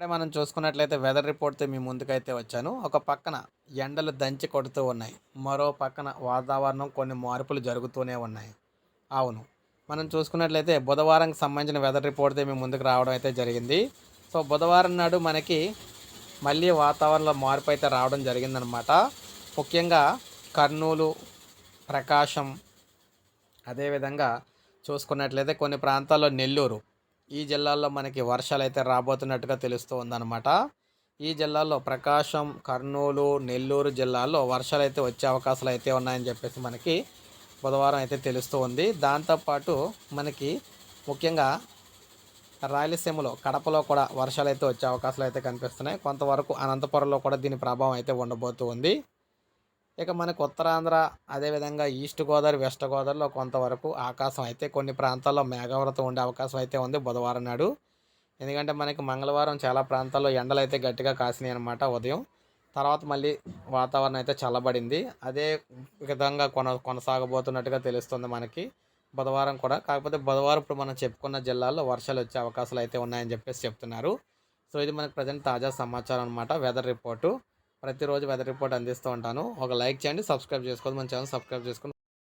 ఇప్పుడే మనం చూసుకున్నట్లయితే వెదర్ రిపోర్ట్తో మీ ముందుకైతే వచ్చాను. ఒక పక్కన ఎండలు దంచి కొడుతూ ఉన్నాయి. మరో పక్కన వాతావరణం కొన్ని మార్పులు జరుగుతూనే ఉన్నాయి. అవును. మనం చూసుకున్నట్లయితే బుధవారంకి సంబంధించిన వెదర్ రిపోర్ట్తో మీ ముందుకు రావడం అయితే జరిగింది. సో బుధవారం నాడు మనకి మళ్ళీ వాతావరణంలో మార్పు అయితే రావడం జరిగిందనమాట ముఖ్యంగా కర్నూలు ప్రకాశం అదేవిధంగా చూసుకున్నట్లయితే కొన్ని ప్రాంతాల్లో నెల్లూరు ఈ జిల్లాల్లో మనకి వర్షాలు అయితే రాబోతున్నట్టుగా తెలుస్తూ ఉందన్నమాట. ఈ జిల్లాల్లో ప్రకాశం కర్నూలు నెల్లూరు జిల్లాల్లో వర్షాలు అయితే వచ్చే అవకాశాలు అయితే ఉన్నాయని చెప్పేసి మనకి బుధవారం అయితే తెలుస్తూ ఉంది. దాంతోపాటు మనకి ముఖ్యంగా రాయలసీమలో కడపలో కూడా వర్షాలు అయితే వచ్చే అవకాశాలు అయితే కనిపిస్తున్నాయి. కొంతవరకు అనంతపురంలో కూడా దీని ప్రభావం అయితే ఉండబోతూ ఉంది. ఇక మనకు ఉత్తరాంధ్ర అదేవిధంగా ఈస్ట్ గోదావరి వెస్ట్ గోదావరిలో కొంతవరకు ఆకాశం అయితే కొన్ని ప్రాంతాల్లో మేఘావృతం ఉండే అవకాశం అయితే ఉంది బుధవారం నాడు. ఎందుకంటే మనకి మంగళవారం చాలా ప్రాంతాల్లో ఎండలు అయితే గట్టిగా కాసినాయి అనమాట ఉదయం. తర్వాత మళ్ళీ వాతావరణం అయితే చల్లబడింది. అదే విధంగా కొన కొనసాగబోతున్నట్టుగా తెలుస్తుంది మనకి బుధవారం కూడా. కాకపోతే బుధవారం ఇప్పుడు మనం చెప్పుకున్న జిల్లాల్లో వర్షాలు వచ్చే అవకాశాలు అయితే ఉన్నాయని చెప్పేసి చెప్తున్నారు. సో ఇది మనకు ప్రజెంట్ తాజా సమాచారం అనమాట వెదర్ రిపోర్టు. ప్రతిరోజు వెదర్ రిపోర్ట్ అందిస్తూ ఉంటాను. ఒక లైక్ చేయండి సబ్స్క్రైబ్ చేసుకోండి మన ఛానల్ సబ్స్క్రైబ్ చేసుకుని